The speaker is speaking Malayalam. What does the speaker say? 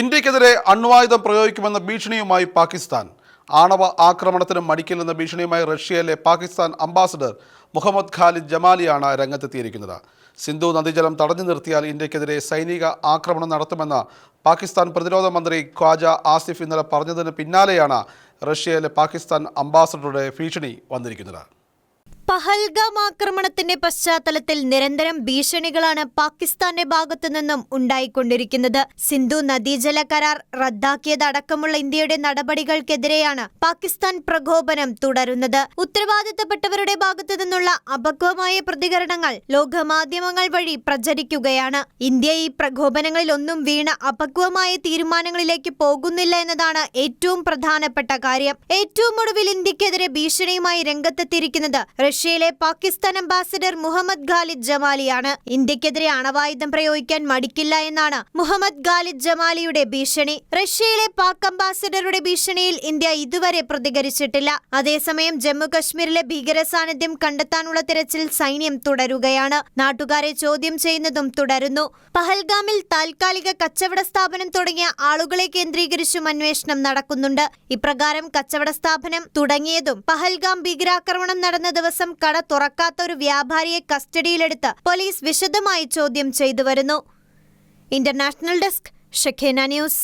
ഇന്ത്യക്കെതിരെ അണ്വായുധം പ്രയോഗിക്കുമെന്ന ഭീഷണിയുമായി പാകിസ്ഥാൻ. ആണവ ആക്രമണത്തിന് മടിക്കില്ലെന്ന ഭീഷണിയുമായി റഷ്യയിലെ പാകിസ്ഥാൻ അംബാസഡർ മുഹമ്മദ് ഖാലിദ് ജമാലിയാണ് രംഗത്തെത്തിയിരിക്കുന്നത്. സിന്ധു നദീജലം തടഞ്ഞു നിർത്തിയാൽ ഇന്ത്യക്കെതിരെ സൈനിക ആക്രമണം നടത്തുമെന്ന പാകിസ്ഥാൻ പ്രതിരോധ മന്ത്രി ഖ്വാജ ആസിഫ് ഇന്നലെ പറഞ്ഞതിന് പിന്നാലെയാണ് റഷ്യയിലെ പാകിസ്ഥാൻ അംബാസഡറുടെ ഭീഷണി വന്നിരിക്കുന്നത്. പഹൽഗാം ആക്രമണത്തിന്റെ പശ്ചാത്തലത്തിൽ നിരന്തരം ഭീഷണികളാണ് പാകിസ്ഥാന്റെ ഭാഗത്തു നിന്നും ഉണ്ടായിക്കൊണ്ടിരിക്കുന്നത്. സിന്ധു നദീജല കരാർ റദ്ദാക്കിയതടക്കമുള്ള ഇന്ത്യയുടെ നടപടികൾക്കെതിരെയാണ് പാകിസ്ഥാൻ പ്രകോപനം തുടരുന്നത്. ഉത്തരവാദിത്തപ്പെട്ടവരുടെ ഭാഗത്തു നിന്നുള്ള അപക്വമായ പ്രതികരണങ്ങൾ ലോകമാധ്യമങ്ങൾ വഴി പ്രചരിക്കുകയാണ്. ഇന്ത്യ ഈ പ്രകോപനങ്ങളിൽ ഒന്നും വീണ അപക്വമായ തീരുമാനങ്ങളിലേക്ക് പോകുന്നില്ല എന്നതാണ് ഏറ്റവും പ്രധാനപ്പെട്ട കാര്യം. ഏറ്റവും ഒടുവിൽ ഇന്ത്യക്കെതിരെ ഭീഷണിയുമായി രംഗത്തെത്തിയിരിക്കുന്നത് റഷ്യയിലെ പാകിസ്ഥാൻ അംബാസിഡർ മുഹമ്മദ് ഖാലിദ് ജമാലിയാണ്. ഇന്ത്യക്കെതിരെ അണവായുധം പ്രയോഗിക്കാൻ മടിക്കില്ല എന്നാണ് മുഹമ്മദ് ഖാലിദ് ജമാലിയുടെ ഭീഷണി. റഷ്യയിലെ പാക് അംബാസിഡറുടെ ഭീഷണിയിൽ ഇന്ത്യ ഇതുവരെ പ്രതികരിച്ചിട്ടില്ല. അതേസമയം ജമ്മു കശ്മീരിലെ ഭീകര സാന്നിധ്യം കണ്ടെത്താനുള്ള തിരച്ചിൽ സൈന്യം തുടരുകയാണ്. നാട്ടുകാരെ ചോദ്യം ചെയ്യുന്നതും തുടരുന്നു. പഹൽഗാമിൽ താൽക്കാലിക കച്ചവട സ്ഥാപനം തുടങ്ങിയ ആളുകളെ കേന്ദ്രീകരിച്ചും അന്വേഷണം നടക്കുന്നുണ്ട്. ഇപ്രകാരം കച്ചവട സ്ഥാപനം തുടങ്ങിയതും പഹൽഗാം ഭീകരാക്രമണം നടന്ന ദിവസം കട തുറക്കാത്ത ഒരു വ്യാപാരിയെ കസ്റ്റഡിയിലെടുത്ത് പോലീസ് വിശദമായി ചോദ്യം ചെയ്തു വരുന്നു ഇന്റർനാഷണൽ ഡെസ്ക് ഷഖേന ന്യൂസ്.